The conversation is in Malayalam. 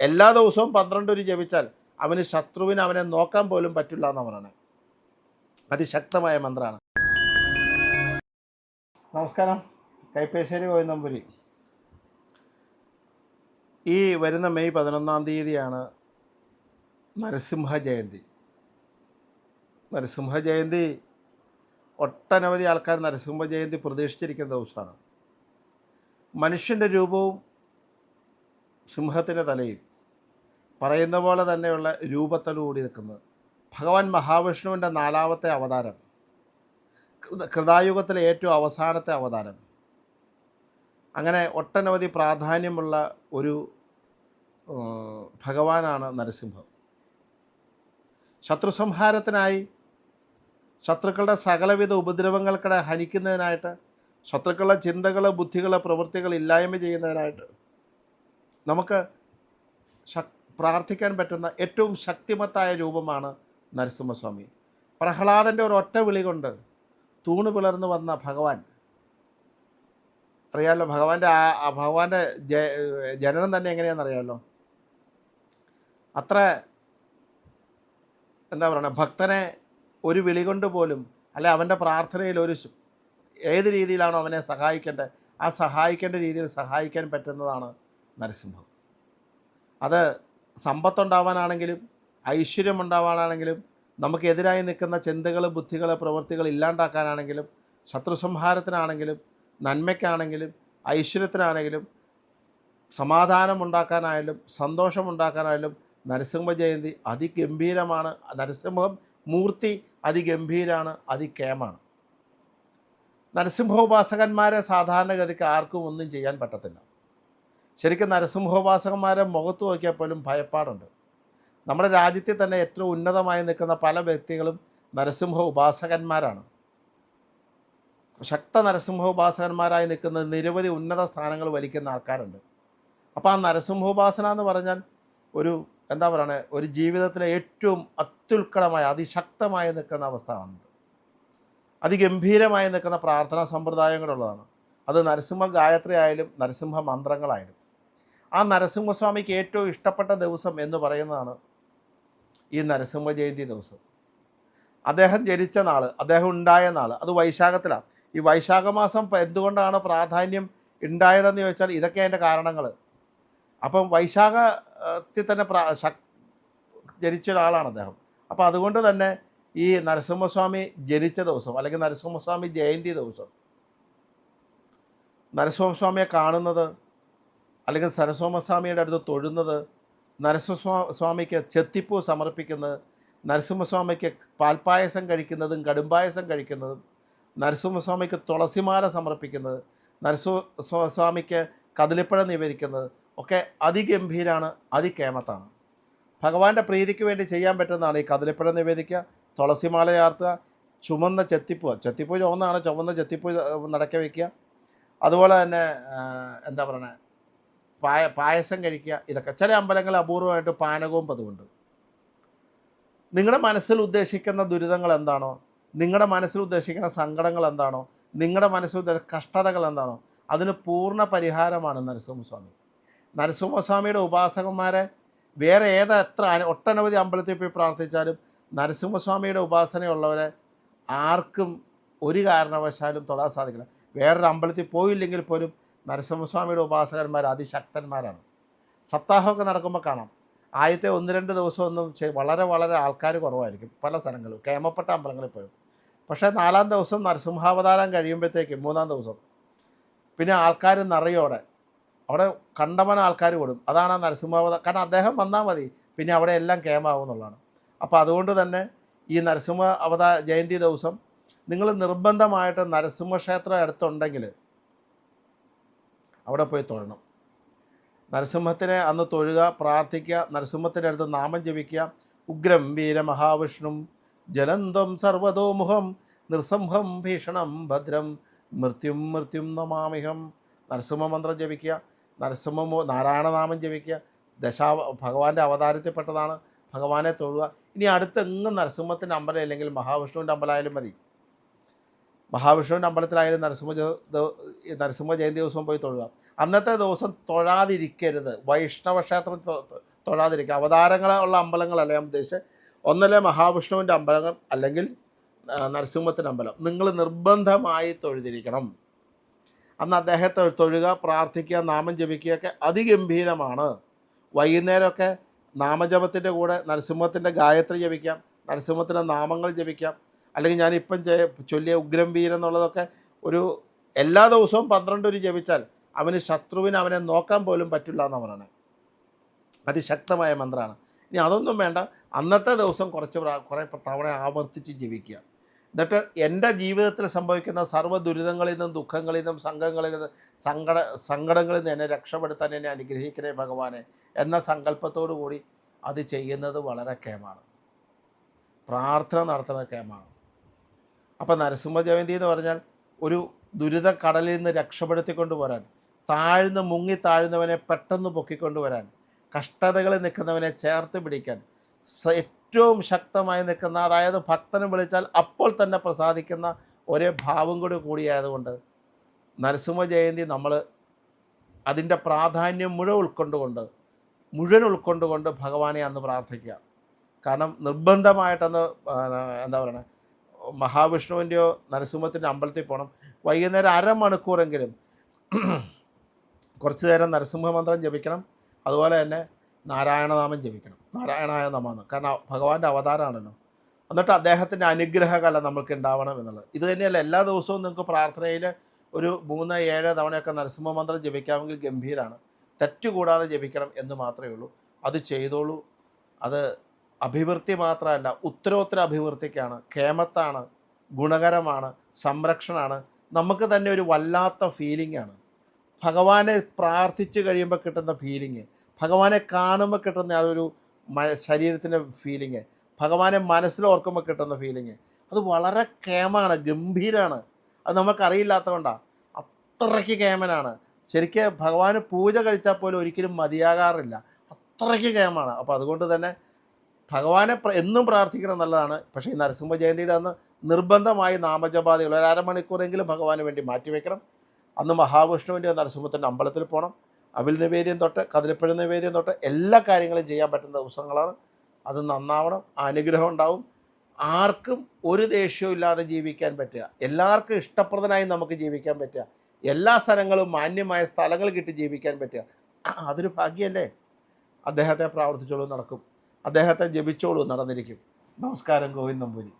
എല്ലാ ദിവസവും പന്ത്രണ്ട് ഒരു ജപിച്ചാൽ അവന് ശത്രുവിന് അവനെ നോക്കാൻ പോലും പറ്റില്ല എന്ന് അതിശക്തമായ മന്ത്രമാണ് നമസ്കാരം. കൈപ്പേശ്ശേരി കോയന്നമ്പുരി ഈ വരുന്ന മെയ് പതിനൊന്നാം തീയതിയാണ് നരസിംഹ ജയന്തി. നരസിംഹ ജയന്തി ഒട്ടനവധി ആൾക്കാർ നരസിംഹ ജയന്തി പ്രതീക്ഷിച്ചിരിക്കുന്ന ദിവസമാണ്. മനുഷ്യന്റെ രൂപവും സിംഹത്തിന്റെ തലയും പറയുന്ന പോലെ തന്നെയുള്ള രൂപത്തോടുകൂടി നിൽക്കുന്നത്. ഭഗവാൻ മഹാവിഷ്ണുവിന്റെ നാലാമത്തെ അവതാരം. കൃതായുഗത്തിലെ ഏറ്റവും അവസാനത്തെ അവതാരം. അങ്ങനെ ഒട്ടനവധി പ്രാധാന്യമുള്ള ഒരു ഭഗവാനാണ് നരസിംഹം. ശത്രുസംഹാരത്തിനായി ശത്രുക്കളുടെ സകലവിധ ഉപദ്രവങ്ങൾക്കിടെ ഹനിക്കുന്നതിനായിട്ട് ശത്രുക്കളുടെ ചിന്തകൾ ബുദ്ധികൾ പ്രവൃത്തികൾ ഇല്ലായ്മ ചെയ്യുന്നതിനായിട്ട് നമുക്ക് പ്രാർത്ഥിക്കാൻ പറ്റുന്ന ഏറ്റവും ശക്തിമത്തായ രൂപമാണ് നരസിംഹസ്വാമി. പ്രഹ്ലാദന്റെ ഒരു ഒറ്റ വിളി കൊണ്ട് തൂണ് പിളർന്നു വന്ന ഭഗവാൻ. അറിയാമല്ലോ ഭഗവാന്റെ ആ ഭഗവാന്റെ ജനനം തന്നെ എങ്ങനെയാണെന്ന് അറിയാമല്ലോ അത്ര എന്താ പറയുക ഭക്തനെ ഒരു വിളി കൊണ്ട് പോലും അല്ലെ അവന്റെ പ്രാർത്ഥനയിൽ ഒരു ഏത് രീതിയിലാണോ അവനെ സഹായിക്കേണ്ടത് ആ സഹായിക്കേണ്ട രീതിയിൽ സഹായിക്കാൻ പറ്റുന്നതാണ് നരസിംഹം. അത് സമ്പത്തുണ്ടാവാനാണെങ്കിലും ഐശ്വര്യം ഉണ്ടാവാനാണെങ്കിലും നമുക്കെതിരായി നിൽക്കുന്ന ചിന്തകൾ ബുദ്ധികൾ പ്രവൃത്തികൾ ഇല്ലാണ്ടാക്കാനാണെങ്കിലും ശത്രു സംഹാരത്തിനാണെങ്കിലും നന്മയ്ക്കാണെങ്കിലും ഐശ്വര്യത്തിനാണെങ്കിലും സമാധാനമുണ്ടാക്കാനായാലും സന്തോഷമുണ്ടാക്കാനായാലും നരസിംഹ ജയന്തി അതിഗംഭീരമാണ്. നരസിംഹം മൂർത്തി അതിഗംഭീരാണ് അതികേമാണ് നരസിംഹോപാസകന്മാരെ സാധാരണഗതിക്ക് ആർക്കും ഒന്നും ചെയ്യാൻ പറ്റത്തില്ല. ശരിക്കും നരസിംഹോപാസകന്മാരെ മുഖത്ത് നോക്കിയാൽ പോലും ഭയപ്പാടുണ്ട്. നമ്മുടെ രാജ്യത്തെ തന്നെ ഏറ്റവും ഉന്നതമായി നിൽക്കുന്ന പല വ്യക്തികളും നരസിംഹ ഉപാസകന്മാരാണ് ശക്ത നരസിംഹ ഉപാസകന്മാരായി നിൽക്കുന്ന നിരവധി ഉന്നത സ്ഥാനങ്ങൾ വലിക്കുന്ന ആൾക്കാരുണ്ട്. അപ്പോൾ ആ നരസിംഹോപാസന എന്ന് പറഞ്ഞാൽ ഒരു എന്താ പറയണേ ഒരു ജീവിതത്തിലെ ഏറ്റവും അത്യുൽക്കടമായ അതിശക്തമായി നിൽക്കുന്ന അവസ്ഥയാണ്. അതിഗംഭീരമായി നിൽക്കുന്ന പ്രാർത്ഥനാ സമ്പ്രദായങ്ങളുള്ളതാണ്. അത് നരസിംഹ ഗായത്രി ആയാലും നരസിംഹ മന്ത്രങ്ങളായാലും ആ നരസിംഹസ്വാമിക്ക് ഏറ്റവും ഇഷ്ടപ്പെട്ട ദിവസം എന്ന് പറയുന്നതാണ് ഈ നരസിംഹ ജയന്തി ദിവസം. അദ്ദേഹം ജനിച്ച നാൾ അദ്ദേഹം ഉണ്ടായ നാൾ അത് വൈശാഖത്തിലാണ് ഈ വൈശാഖ മാസം എന്തുകൊണ്ടാണ് പ്രാധാന്യം ഉണ്ടായതെന്ന് ചോദിച്ചാൽ ഇതൊക്കെ അതിന്റെ കാരണങ്ങൾ അപ്പം വൈശാഖത്തിൽ തന്നെ പ്രാ ജനിച്ച ഒരാളാണ് അദ്ദേഹം. അപ്പോൾ അതുകൊണ്ട് തന്നെ ഈ നരസിംഹസ്വാമി ജനിച്ച ദിവസം അല്ലെങ്കിൽ നരസിംഹസ്വാമി ജയന്തി ദിവസം നരസിംഹസ്വാമിയെ കാണുന്നത് അല്ലെങ്കിൽ നരസിംഹസ്വാമിയുടെ അടുത്ത് തൊഴുന്നത് നരസിംഹസ്വാ സ്വാമിക്ക് ചെത്തിപ്പൂ സമർപ്പിക്കുന്നത് നരസിംഹസ്വാമിക്ക് പാൽപ്പായസം കഴിക്കുന്നതും കടുംപായസം കഴിക്കുന്നതും നരസിംഹസ്വാമിക്ക് തുളസിമാല സമർപ്പിക്കുന്നത് നരസിംഹ സ്വാമിക്ക് നിവേദിക്കുന്നത് ഒക്കെ അതിഗംഭീരാണ് അതികേമത്താണ്. ഭഗവാന്റെ പ്രീതിക്ക് വേണ്ടി ചെയ്യാൻ പറ്റുന്നതാണ് ഈ കതിലിപ്പഴം നിവേദിക്കുക തുളസിമാല ചാർത്തുക ചുമന്ന ചെത്തിപ്പൂ ചെത്തിപ്പൂ ചുവന്നാണ് ചുവന്ന ചെത്തിപ്പൂ നടക്ക വയ്ക്കുക. അതുപോലെ തന്നെ എന്താ പറയണേ? പായ പായസം കഴിക്കുക. ഇതൊക്കെ ചില അമ്പലങ്ങൾ അപൂർവമായിട്ട് പാനകവും പതിവുണ്ട്. നിങ്ങളുടെ മനസ്സിൽ ഉദ്ദേശിക്കുന്ന ദുരിതങ്ങൾ എന്താണോ? നിങ്ങളുടെ മനസ്സിൽ ഉദ്ദേശിക്കുന്ന സങ്കടങ്ങൾ എന്താണോ? നിങ്ങളുടെ മനസ്സിൽ കഷ്ടതകൾ എന്താണോ? അതിന് പൂർണ പരിഹാരമാണ് നരസിംഹസ്വാമി. നരസിംഹസ്വാമിയുടെ ഉപാസകന്മാരെ വേറെ ഏത് എത്ര ഒട്ടനവധി അമ്പലത്തിൽ പോയി പ്രാർത്ഥിച്ചാലും നരസിംഹസ്വാമിയുടെ ഉപാസനയുള്ളവരെ ആർക്കും ഒരു കാരണവശാലും തൊടാൻ സാധിക്കില്ല. വേറൊരു അമ്പലത്തിൽ പോയില്ലെങ്കിൽ പോലും നരസിംഹസ്വാമിയുടെ ഉപാസകന്മാർ അതിശക്തന്മാരാണ്. സപ്താഹമൊക്കെ നടക്കുമ്പോൾ കാണാം. ആദ്യത്തെ ഒന്ന് രണ്ട് ദിവസമൊന്നും വളരെ വളരെ ആൾക്കാർ കുറവായിരിക്കും പല സ്ഥലങ്ങളിലും കേമപ്പെട്ട അമ്പലങ്ങളിൽ പോലും. പക്ഷേ നാലാം ദിവസം നരസിംഹാവതാരം കഴിയുമ്പോഴത്തേക്കും മൂന്നാം ദിവസം പിന്നെ ആൾക്കാർ നിറയോടെ അവിടെ കണ്ടമന ആൾക്കാർ കൂടും. അതാണ് നരസിംഹാവതാരം കാരണം അദ്ദേഹം വന്നാൽ മതി പിന്നെ അവിടെ എല്ലാം കേമാവും എന്നുള്ളതാണ്. അപ്പോൾ അതുകൊണ്ട് തന്നെ ഈ നരസിംഹ അവതാ ജയന്തി ദിവസം നിങ്ങൾ നിർബന്ധമായിട്ട് നരസിംഹക്ഷേത്രം അടുത്തുണ്ടെങ്കിൽ അവിടെ പോയി തൊഴണം. നരസിംഹത്തിനെ അന്ന് തൊഴുക പ്രാർത്ഥിക്കുക നരസിംഹത്തിന്റെ അടുത്ത് നാമം ജപിക്കുക. ഉഗ്രം വീര മഹാവിഷ്ണു ജലന്തം സർവതോമുഖം നൃസംഹം ഭീഷണം ഭദ്രം മൃത്യും മൃത്യും നമാമിഹം. നരസിംഹ മന്ത്രം ജപിക്കുക നരസിംഹ നാരായണ നാരായണനാമം ജപിക്കുക. ദശാ ഭഗവാന്റെ അവതാരത്തിൽപ്പെട്ടതാണ്. ഭഗവാനെ തൊഴുക. ഇനി അടുത്തെങ്ങും നരസിംഹത്തിന്റെ അമ്പലം അല്ലെങ്കിൽ മഹാവിഷ്ണുവിന്റെ അമ്പലമായാലും മതി. മഹാവിഷ്ണുവിന്റെ അമ്പലത്തിലായാലും നരസിംഹ നരസിംഹ ജയന്തി ദിവസം പോയി തൊഴുക. അന്നത്തെ ദിവസം തൊഴാതിരിക്കരുത്. വൈഷ്ണവ ക്ഷേത്രം തൊഴാതിരിക്കുക. അവതാരങ്ങളുള്ള അമ്പലങ്ങളല്ല ഞാൻ ഉദ്ദേശിച്ചത് ഒന്നല്ലേ മഹാവിഷ്ണുവിന്റെ അമ്പലങ്ങൾ അല്ലെങ്കിൽ നരസിംഹത്തിന്റെ അമ്പലം. നിങ്ങൾ നിർബന്ധമായി തൊഴുതിരിക്കണം. അന്ന് അദ്ദേഹത്തെ തൊഴുക പ്രാർത്ഥിക്കുക നാമം ജപിക്കുകയൊക്കെ അതിഗംഭീരമാണ്. വൈകുന്നേരമൊക്കെ നാമജപത്തിന്റെ കൂടെ നരസിംഹത്തിന്റെ ഗായത്രി ജപിക്കാം. നരസിംഹത്തിന്റെ നാമങ്ങൾ ജപിക്കാം. അല്ലെങ്കിൽ ഞാനിപ്പം ചൊല്ലിയ ഉഗ്രം വീരൻ എന്നുള്ളതൊക്കെ ഒരു എല്ലാ ദിവസവും പന്ത്രണ്ട് ഒരു ജപിച്ചാൽ അവന് ശത്രുവിന് അവനെ നോക്കാൻ പോലും പറ്റില്ല എന്ന് പറയണേ. അതിശക്തമായ മന്ത്രമാണ് ഇനി അതൊന്നും വേണ്ട. അന്നത്തെ ദിവസം കുറച്ച് കുറേ തവണ ആവർത്തിച്ച് ജീവിക്കുക എന്നിട്ട് എന്റെ ജീവിതത്തിൽ സംഭവിക്കുന്ന സർവ ദുരിതങ്ങളിൽ നിന്നും ദുഃഖങ്ങളിൽ നിന്നും സംഘങ്ങളിൽ നിന്നും സങ്കട സങ്കടങ്ങളിൽ നിന്ന് എന്നെ രക്ഷപ്പെടുത്താൻ എന്നെ അനുഗ്രഹിക്കണേ ഭഗവാനെ എന്ന സങ്കല്പത്തോടു കൂടി അത് ചെയ്യുന്നത് വളരെ കേമാണ് പ്രാർത്ഥന നടത്തുന്ന കേമാണ് അപ്പം നരസിംഹ ജയന്തി എന്ന് പറഞ്ഞാൽ ഒരു ദുരിത കടലിൽ നിന്ന് രക്ഷപ്പെടുത്തിക്കൊണ്ട് വരാൻ താഴ്ന്ന് മുങ്ങി താഴ്ന്നവനെ പെട്ടെന്ന് പൊക്കിക്കൊണ്ട് വരാൻ കഷ്ടതകളിൽ നിൽക്കുന്നവനെ ചേർത്ത് പിടിക്കാൻ ഏറ്റവും ശക്തമായി നിൽക്കുന്ന അതായത് ഭക്തനും വിളിച്ചാൽ അപ്പോൾ തന്നെ പ്രസാദിക്കുന്ന ഒരേ ഭാവം കൂടി കൂടിയായതുകൊണ്ട് നരസിംഹ ജയന്തി നമ്മൾ അതിന്റെ പ്രാധാന്യം മുഴുവൻ ഉൾക്കൊണ്ടുകൊണ്ട് മുഴുവൻ ഉൾക്കൊണ്ടുകൊണ്ട് ഭഗവാനെ അന്ന് പ്രാർത്ഥിക്കുക. കാരണം നിർബന്ധമായിട്ടന്ന് എന്താ പറയുക മഹാവിഷ്ണുവിന്റെയോ നരസിംഹത്തിന്റെ അമ്പലത്തിൽ പോകണം വൈകുന്നേരം അരമണിക്കൂറെങ്കിലും കുറച്ച് നേരം നരസിംഹ മന്ത്രം ജപിക്കണം. അതുപോലെ തന്നെ നാരായണനാമം ജപിക്കണം. നാരായണായ നമാന്ന് കാരണം ഭഗവാന്റെ അവതാരമാണല്ലോ. എന്നിട്ട് അദ്ദേഹത്തിന്റെ അനുഗ്രഹകല നമുക്ക് ഉണ്ടാവണം എന്നുള്ളത്. ഇത് തന്നെയല്ല എല്ലാ ദിവസവും നിങ്ങൾക്ക് പ്രാർത്ഥനയിൽ ഒരു മൂന്ന് ഏഴ് തവണയൊക്കെ നരസിംഹ മന്ത്രം ജപിക്കാമെങ്കിൽ ഗംഭീരമാണ് തെറ്റുകൂടാതെ ജപിക്കണം എന്ന് മാത്രമേ ഉള്ളൂ. അത് ചെയ്തോളൂ. അത് അഭിവൃദ്ധി മാത്രമല്ല ഉത്തരോത്തര അഭിവൃദ്ധിക്കാണ് ക്ഷേമത്താണ് ഗുണകരമാണ് സംരക്ഷണമാണ്. നമുക്ക് തന്നെ ഒരു വല്ലാത്ത ഫീലിംഗ് ആണ്. ഭഗവാനെ പ്രാർത്ഥിച്ചു കഴിയുമ്പോൾ കിട്ടുന്ന ഫീലിംഗ് ഭഗവാനെ കാണുമ്പോൾ കിട്ടുന്ന അതൊരു മ- ശരീരത്തിന്റെ ഫീലിംഗ് ഭഗവാനെ മനസ്സിൽ ഓർക്കുമ്പോൾ കിട്ടുന്ന ഫീലിംഗ് അത് വളരെ കേമാണ് ഗംഭീരമാണ് അത് നമുക്കറിയില്ലാത്തതുകൊണ്ടാണ് അത്രയ്ക്ക് കേമനാണ് ശരിക്കും ഭഗവാന് പൂജ കഴിച്ചാൽ പോലും ഒരിക്കലും മതിയാകാറില്ല. അത്രയ്ക്ക് കേമാണ് അപ്പോൾ അതുകൊണ്ട് തന്നെ ഭഗവാനെ എന്നും പ്രാർത്ഥിക്കണം നല്ലതാണ്. പക്ഷേ ഈ നരസിംഹ ജയന്തിയുടെ അന്ന് നിർബന്ധമായി നാമജപാതകൾ ഒരു അരമണിക്കൂറെങ്കിലും ഭഗവാന് വേണ്ടി മാറ്റിവെക്കണം. അന്ന് മഹാവിഷ്ണുവിന്റെ നരസിംഹത്തിന്റെ അമ്പലത്തിൽ പോകണം അവിൽ നിവേദ്യം തൊട്ട് കതിരപ്പഴ നിവേദ്യം തൊട്ട് എല്ലാ കാര്യങ്ങളും ചെയ്യാൻ പറ്റുന്ന ദിവസങ്ങളാണ്. അത് നന്നാവണം. അനുഗ്രഹം ഉണ്ടാവും. ആർക്കും ഒരു ദേഷ്യവും ഇല്ലാതെ ജീവിക്കാൻ പറ്റുക. എല്ലാവർക്കും ഇഷ്ടപ്രദനായി നമുക്ക് ജീവിക്കാൻ പറ്റുക. എല്ലാ സ്ഥലങ്ങളും മാന്യമായ സ്ഥലങ്ങൾ കിട്ടി ജീവിക്കാൻ പറ്റുക. അതൊരു ഭാഗ്യമല്ലേ? അദ്ദേഹത്തെ പ്രാർത്ഥിച്ചോളൂ നടക്കും. അദ്ദേഹത്തെ ജപിച്ചോളൂ നടന്നിരിക്കും. നമസ്കാരം ഗോവിന്ദമ്പൂരി